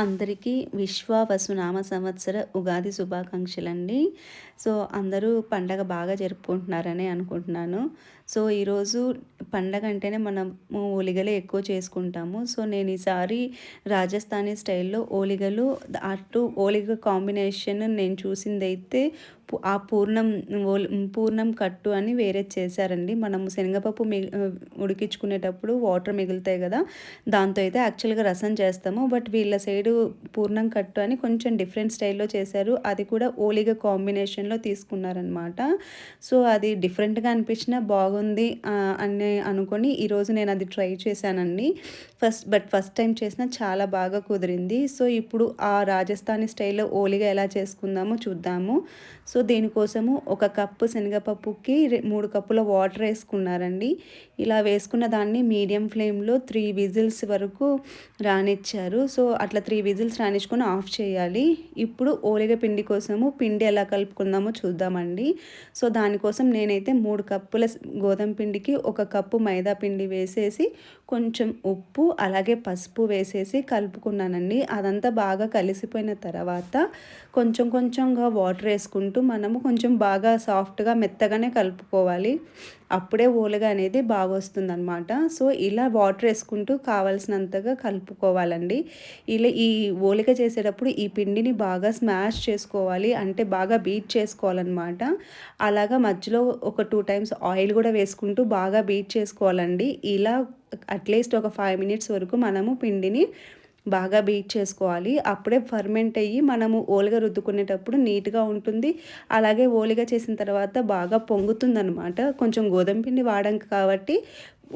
అందరికీ విశ్వావసునామ సంవత్సర ఉగాది శుభాకాంక్షలండి. సో అందరూ పండగ బాగా జరుపుకుంటున్నారని అనుకుంటున్నాను. సో ఈరోజు పండగ అంటేనే మనము ఓలిగలే ఎక్కువ చేసుకుంటాము. సో నేను ఈసారి రాజస్థానీ స్టైల్లో ఓలిగలు అటు ఓలిగ కాంబినేషన్ నేను చూసింది అయితే ఆ పూర్ణం పూర్ణం కట్టు అని వేరే చేశారండి. మనము శనగపప్పు మిగి ఉడికించుకునేటప్పుడు వాటర్ మిగులుతాయి కదా దాంతో అయితే యాక్చువల్గా రసం చేస్తాము. బట్ వీళ్ళ సైడ్ పూర్ణం కట్టు అని కొంచెం డిఫరెంట్ స్టైల్లో చేశారు. అది కూడా ఓలిగ కాంబినేషన్లో తీసుకున్నారనమాట సో అది డిఫరెంట్గా అనిపించిన బాగుంది అని అనుకొని ఈరోజు నేను అది ట్రై చేశానండి. ఫస్ట్ బట్ ఫస్ట్ టైం చేసిన చాలా బాగా కుదిరింది. సో ఇప్పుడు ఆ రాజస్థానీ స్టైల్లో ఓలిగా ఎలా చేసుకుందామో చూద్దాము. సో దీనికోసము ఒక కప్పు శనగపప్పుకి మూడు కప్పుల వాటర్ వేసుకున్నారండి. ఇలా వేసుకున్న దాన్ని మీడియం ఫ్లేమ్లో త్రీ విజిల్స్ వరకు రానిచ్చారు. సో అట్లా త్రీ విజిల్స్ రానిచ్చుకొని ఆఫ్ చేయాలి. ఇప్పుడు ఓలిగ పిండి కోసము పిండి ఎలా కలుపుకుందామో చూద్దామండి. సో దానికోసం నేనైతే మూడు కప్పుల గోధుమ పిండికి ఒక కప్పు మైదా పిండి వేసేసి కొంచెం ఉప్పు అలాగే పసుపు వేసేసి కలుపుకున్నానండి. అదంతా బాగా కలిసిపోయిన తర్వాత కొంచెం కొంచెంగా వాటర్ వేసుకుంటూ మనము కొంచెం బాగా సాఫ్ట్గా మెత్తగానే కలుపుకోవాలి. అప్పుడే ఓలుగా అనేది బాగా వస్తుందన్నమాట. సో ఇలా వాటర్ వేసుకుంటూ కావాల్సినంతగా కలుపుకోవాలండి. ఇలా ఈ ఈ ఓలిక చేసేటప్పుడు ఈ పిండిని బాగా స్మాష్ చేసుకోవాలి. అంటే బాగా బీట్ చేసుకోవాలన్నమాట. అలాగా మధ్యలో ఒక టూ టైమ్స్ ఆయిల్ కూడా వేసుకుంటూ బాగా బీట్ చేసుకోవాలండి. ఇలా అట్లీస్ట్ ఒక ఫైవ్ మినిట్స్ వరకు మనము పిండిని బాగా బీట్ చేసుకోవాలి. అప్పుడే ఫర్మెంట్ అయ్యి మనము ఓలిగ రుద్దుకునేటప్పుడు నీట్గా ఉంటుంది. అలాగే ఓలిగ చేసిన తర్వాత బాగా పొంగుతుందనమాట కొంచెం గోధుమ పిండి వాడడం కాబట్టి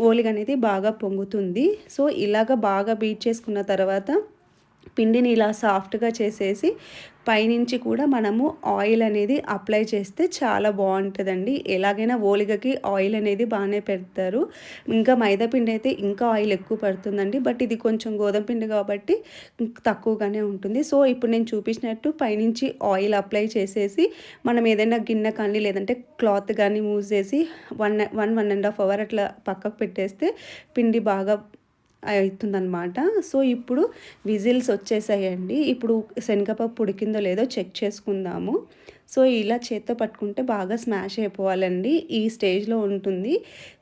ఓలిగ అనేది బాగా పొంగుతుంది. సో ఇలాగ బాగా బీట్ చేసుకున్న తర్వాత పిండిని ఇలా సాఫ్ట్గా చేసేసి పైనుంచి కూడా మనము ఆయిల్ అనేది అప్లై చేస్తే చాలా బాగుంటుందండి. ఎలాగైనా ఓలిగకి ఆయిల్ అనేది బాగానే పెడతారు. ఇంకా మైదా పిండి అయితే ఇంకా ఆయిల్ ఎక్కువ పడుతుందండి. బట్ ఇది కొంచెం గోధుమ పిండి కాబట్టి తక్కువగానే ఉంటుంది. సో ఇప్పుడు నేను చూపించినట్టు పైనుంచి ఆయిల్ అప్లై చేసేసి మనం ఏదైనా గిన్నె కానీ లేదంటే క్లాత్ కానీ మూసేసి చేసి one one one and half hour అట్లా పక్కకు పెట్టేస్తే పిండి బాగా అవుతుందన్నమాట. సో ఇప్పుడు విజిల్స్ వచ్చేసాయండి. ఇప్పుడు శనగపప్పు ఉడికిందో లేదో చెక్ చేసుకుందాము. సో ఇలా చేత్తో పట్టుకుంటే బాగా స్మాష్ అయిపోవాలండి ఈ స్టేజ్లో ఉంటుంది.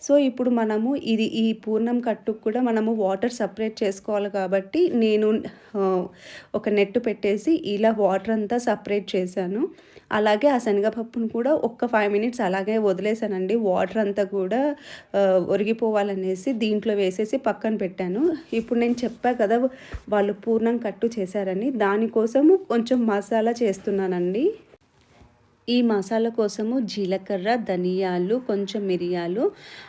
సో ఇప్పుడు మనము ఇది ఈ పూర్ణం కట్టుకు కూడా మనము వాటర్ సపరేట్ చేసుకోవాలి కాబట్టి నేను ఒక నెట్ పెట్టేసి ఇలా వాటర్ అంతా సపరేట్ చేశాను. అలాగే ఆ శనగపప్పును కూడా ఒక్క ఫైవ్ మినిట్స్ అలాగే వదిలేసానండి వాటర్ అంతా కూడా ఒరిగిపోవాలనేసి దీంట్లో వేసేసి పక్కన పెట్టాను. ఇప్పుడు నేను చెప్పా కదా వాళ్ళు పూర్ణం కట్టు చేశారని దానికోసము కొంచెం మసాలా చేస్తున్నానండి. ఈ మసాలా కోసము జీలకర్ర ధనియాలు కొంచెం మిరియాలు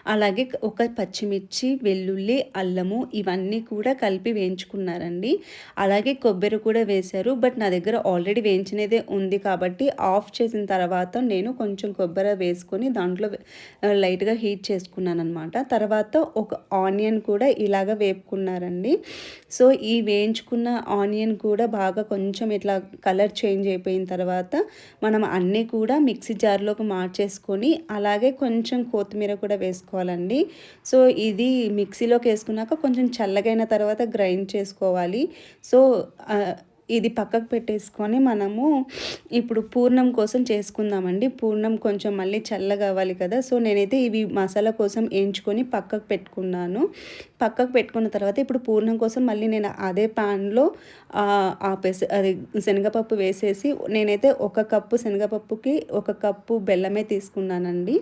అలాగే ఒక పచ్చిమిర్చి వెల్లుల్లి అల్లము ఇవన్నీ కూడా కలిపి వేయించుకున్నారండి. అలాగే కొబ్బరి కూడా వేశారు. బట్ నా దగ్గర ఆల్రెడీ వేయించినదే ఉంది కాబట్టి ఆఫ్ చేసిన తర్వాత నేను కొంచెం కొబ్బరి వేసుకొని దాంట్లో లైట్గా హీట్ చేసుకున్నాను అనమాట తర్వాత ఒక ఆనియన్ కూడా ఇలాగ వేపుకున్నారండి. సో ఈ వేయించుకున్న ఆనియన్ కూడా బాగా కొంచెం ఇట్లా కలర్ చేంజ్ అయిపోయిన తర్వాత మనం అన్నీ కూడా మిక్సీ జార్లోకి మార్చేసుకొని అలాగే కొంచెం కొత్తిమీర కూడా వేసుకోవాలండి. సో ఇది మిక్సీలోకి వేసుకున్నాక కొంచెం చల్లగైన తర్వాత గ్రైండ్ చేసుకోవాలి. సో ఇది పక్కకు పెట్టేసుకొని మనము ఇప్పుడు పూర్ణం కోసం చేసుకుందామండి. పూర్ణం కొంచెం మళ్ళీ చల్లగా అవ్వాలి కదా. సో నేనైతే ఇవి మసాలా కోసం వేయించుకొని పక్కకు పెట్టుకున్నాను. పక్కకు పెట్టుకున్న తర్వాత ఇప్పుడు పూర్ణం కోసం మళ్ళీ నేను అదే ప్యాన్లో ఆ పెస అది శనగపప్పు వేసేసి నేనైతే ఒక కప్పు శనగపప్పుకి ఒక కప్పు బెల్లమే తీసుకున్నానండి.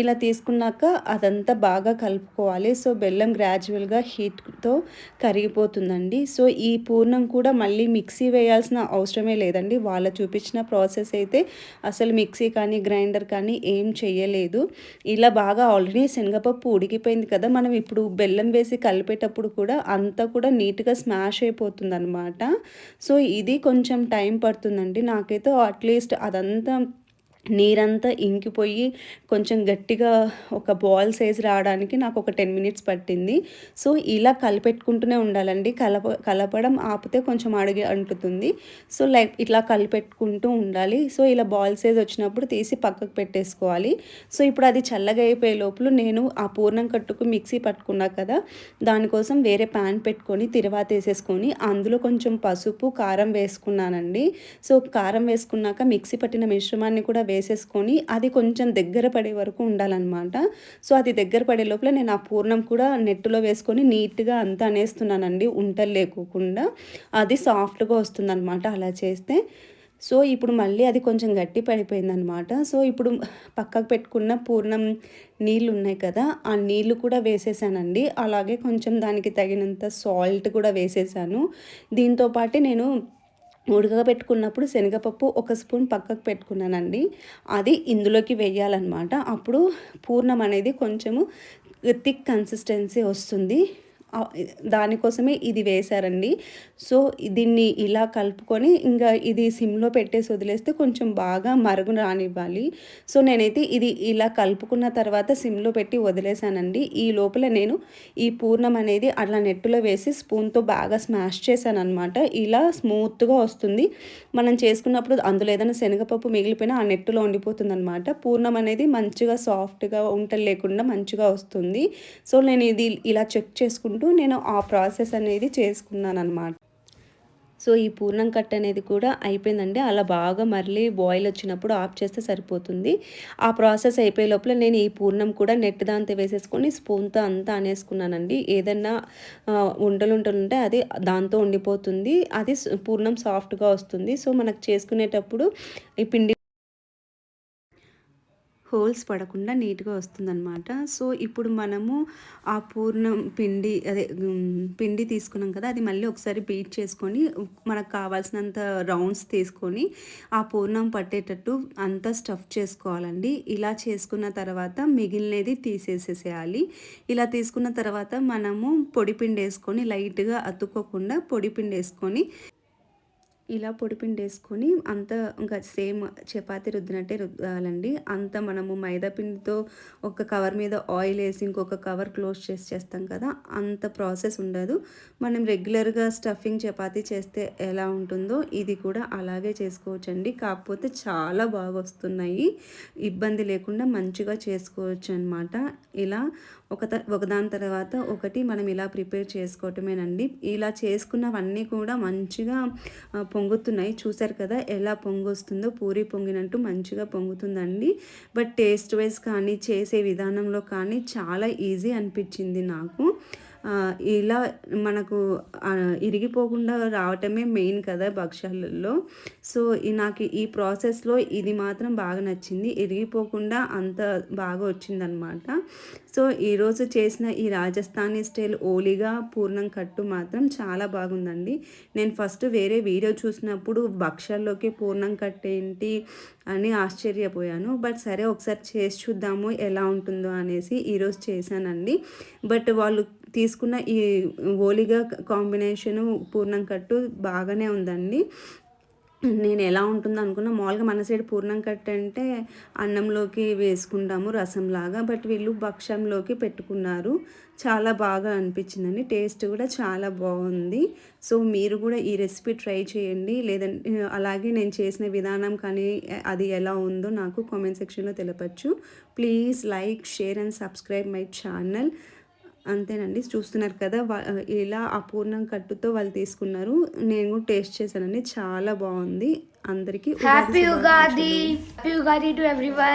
ఇలా తీసుకున్నాక అదంతా బాగా కలుపుకోవాలి. సో బెల్లం గ్రాడ్యువల్గా హీట్తో కరిగిపోతుందండి. సో ఈ పూర్ణం కూడా మళ్ళీ మిక్స్ మిక్సీ వేయాల్సిన అవసరమే లేదండి. వాళ్ళ చూపించిన ప్రాసెస్ అయితే అసలు మిక్సీ కానీ గ్రైండర్ కానీ ఏం చేయలేదు ఇలా బాగా ఆల్రెడీ శనగపప్పు ఉడికిపోయింది కదా మనం ఇప్పుడు బెల్లం వేసి కలిపేటప్పుడు కూడా అంతా కూడా నీట్గా స్మాష్ అయిపోతుంది అనమాట సో ఇది కొంచెం టైం పడుతుందండి. నాకైతే అట్లీస్ట్ అదంతా నీరంతా ఇంకిపోయి కొంచెం గట్టిగా ఒక బాల్ సైజ్ రావడానికి నాకు ఒక టెన్ మినిట్స్ పట్టింది. సో ఇలా కలిపెట్టుకుంటూనే ఉండాలండి. కలప కలపడం ఆపితే కొంచెం అడిగి అంటుతుంది. సో లైక్ ఇట్లా కలిపెట్టుకుంటూ ఉండాలి. సో ఇలా బాల్ సైజ్ వచ్చినప్పుడు తీసి పక్కకు పెట్టేసుకోవాలి. సో ఇప్పుడు అది చల్లగా అయిపోయే లోపల నేను ఆ పూర్ణం కట్టుకు మిక్సీ పట్టుకున్నా కదా దానికోసం వేరే ప్యాన్ పెట్టుకొని తిరువాత వేసేసుకొని అందులో కొంచెం పసుపు కారం వేసుకున్నానండి. సో కారం వేసుకున్నాక మిక్సీ పట్టిన మిశ్రమాన్ని కూడా వేసేసుకొని అది కొంచెం దగ్గర పడే వరకు ఉండాలన్నమాట. సో అది దగ్గర పడే లోపల నేను ఆ పూర్ణం కూడా నెట్టులో వేసుకొని నీట్గా అంతా అనేస్తున్నానండి ఉంటలు లేకోకుండా. అది సాఫ్ట్గా వస్తుందన్నమాట అలా చేస్తే. సో ఇప్పుడు మళ్ళీ అది కొంచెం గట్టి పడిపోయిందనమాట సో ఇప్పుడు పక్కకు పెట్టుకున్న పూర్ణం నీళ్ళు ఉన్నాయి కదా ఆ నీళ్ళు కూడా వేసేసానండి. అలాగే కొంచెం దానికి తగినంత సాల్ట్ కూడా వేసేసాను. దీంతోపాటు నేను ఉడక పెట్టుకున్నప్పుడు శనగపప్పు ఒక స్పూన్ పక్కకు పెట్టుకున్నానండి. అది ఇందులోకి వేయాలన్నమాట. అప్పుడు పూర్ణం అనేది కొంచెము థిక్ కన్సిస్టెన్సీ వస్తుంది. దానికోసమే ఇది వేశారండి. సో దీన్ని ఇలా కలుపుకొని ఇంకా ఇది సిమ్లో పెట్టేసి వదిలేస్తే కొంచెం బాగా మరుగు రానివ్వాలి. సో నేనైతే ఇది ఇలా కలుపుకున్న తర్వాత సిమ్లో పెట్టి వదిలేసానండి ఈ లోపల నేను ఈ పూర్ణం అనేది అట్లా నెట్టులో వేసి స్పూన్తో బాగా స్మాష్ చేశాను అనమాట ఇలా స్మూత్గా వస్తుంది. మనం చేసుకున్నప్పుడు అందులో ఏదైనా శనగపప్పు మిగిలిపోయినా ఆ నెట్టులో ఉండిపోతుంది అనమాట పూర్ణం అనేది మంచిగా సాఫ్ట్గా ఉంట లేకుండా మంచిగా వస్తుంది. సో నేను ఇది ఇలా చెక్ చేసుకుంటాను చేసుకుంటూ నేను ఆ ప్రాసెస్ అనేది చేసుకున్నాను అనమాట సో ఈ పూర్ణం కట్ అనేది కూడా అయిపోయిందండి. అలా బాగా మళ్ళీ బాయిల్ వచ్చినప్పుడు ఆఫ్ చేస్తే సరిపోతుంది. ఆ ప్రాసెస్ అయిపోయే లోపల నేను ఈ పూర్ణం కూడా నెట్ దాంతో వేసేసుకొని స్పూన్తో అంతా అనేసుకున్నానండి. ఏదన్నా ఉండలు ఉండలు ఉంటే అది దాంతో ఉండిపోతుంది. అది పూర్ణం సాఫ్ట్గా వస్తుంది. సో మనకు చేసుకునేటప్పుడు ఈ పిండి హోల్స్ పడకుండా నీట్గా వస్తుందన్నమాట. సో ఇప్పుడు మనము ఆ పూర్ణం పిండి అదే పిండి తీసుకున్నాం కదా అది మళ్ళీ ఒకసారి బీట్ చేసుకొని మనకు కావాల్సినంత రౌండ్స్ తీసుకొని ఆ పూర్ణం పట్టేటట్టు అంతా స్టఫ్ చేసుకోవాలండి. ఇలా చేసుకున్న తర్వాత మిగిలినది తీసేసేసేయాలి. ఇలా తీసుకున్న తర్వాత మనము పొడి పిండి వేసుకొని లైట్గా అతుక్కోకుండా పొడి పిండి వేసుకొని ఇలా పొడిపిండి వేసుకొని అంత ఇంకా సేమ్ చపాతీ రుద్దినట్టే రుద్దాలండి. అంత మనము మైదా పిండితో ఒక కవర్ మీద ఆయిల్ వేసి ఇంకొక కవర్ క్లోజ్ చేసి చేస్తాం కదా అంత ప్రాసెస్ ఉండదు. మనం రెగ్యులర్గా స్టఫింగ్ చపాతీ చేస్తే ఎలా ఉంటుందో ఇది కూడా అలాగే చేసుకోవచ్చండి. కాకపోతే చాలా బాగా వస్తున్నాయి ఇబ్బంది లేకుండా మంచిగా చేసుకోవచ్చు అనమాట ఇలా ఒక ఒకదాని తర్వాత ఒకటి మనం ఇలా ప్రిపేర్ చేసుకోవటమేనండి. ఇలా చేసుకున్నవన్నీ కూడా మంచిగా పొంగుతున్నాయి. చూసారు కదా ఎలా పొంగొస్తుందో పూరి పొంగినట్టు మంచిగా పొంగుతుందండి. బట్ టేస్ట్ వైజ్ కానీ చేసే విధానంలో కానీ చాలా ఈజీ అనిపించింది నాకు. ఇలా మనకు ఇరిగిపోకుండా రావటమే మెయిన్ కదా భక్ష్యాలలో. సో నాకు ఈ ప్రాసెస్లో ఇది మాత్రం బాగా నచ్చింది. ఇరిగిపోకుండా అంత బాగా వచ్చిందనమాట. సో ఈరోజు చేసిన ఈ రాజస్థానీ స్టైల్ ఓలిగా పూర్ణం కట్టు మాత్రం చాలా బాగుందండి. నేను ఫస్ట్ వేరే వీడియో చూసినప్పుడు భక్ష్యాల్లోకి పూర్ణం కట్టేంటి అని ఆశ్చర్యపోయాను. బట్ సరే ఒకసారి చేసి చూద్దాము ఎలా ఉంటుందో అనేసి ఈరోజు చేశానండి. బట్ వాళ్ళు తీసుకున్న ఈ ఓలిగా కాంబినేషను పూర్ణం కట్టు బాగానే ఉందండి. నేను ఎలా ఉంటుందో అనుకున్నా మామూలుగా మన సైడ్ పూర్ణం కట్ట అంటే అన్నంలోకి వేసుకుంటాము రసంలాగా. బట్ వీళ్ళు భక్షంలోకి పెట్టుకున్నారు. చాలా బాగా అనిపించిందండి. టేస్ట్ కూడా చాలా బాగుంది. సో మీరు కూడా ఈ రెసిపీ ట్రై చేయండి. లేదంటే అలాగే నేను చేసిన విధానం కానీ అది ఎలా ఉందో నాకు కామెంట్ సెక్షన్లో తెలపచ్చు. Please like share and subscribe my channel. అంతేనండి. చూస్తున్నారు కదా ఇలా అపూర్ణం కట్టుతో వాళ్ళు తీసుకున్నారు. నేను కూడా టేస్ట్ చేశానండి. చాలా బాగుంది. అందరికీ happy Ugadi happy Ugadi to everyone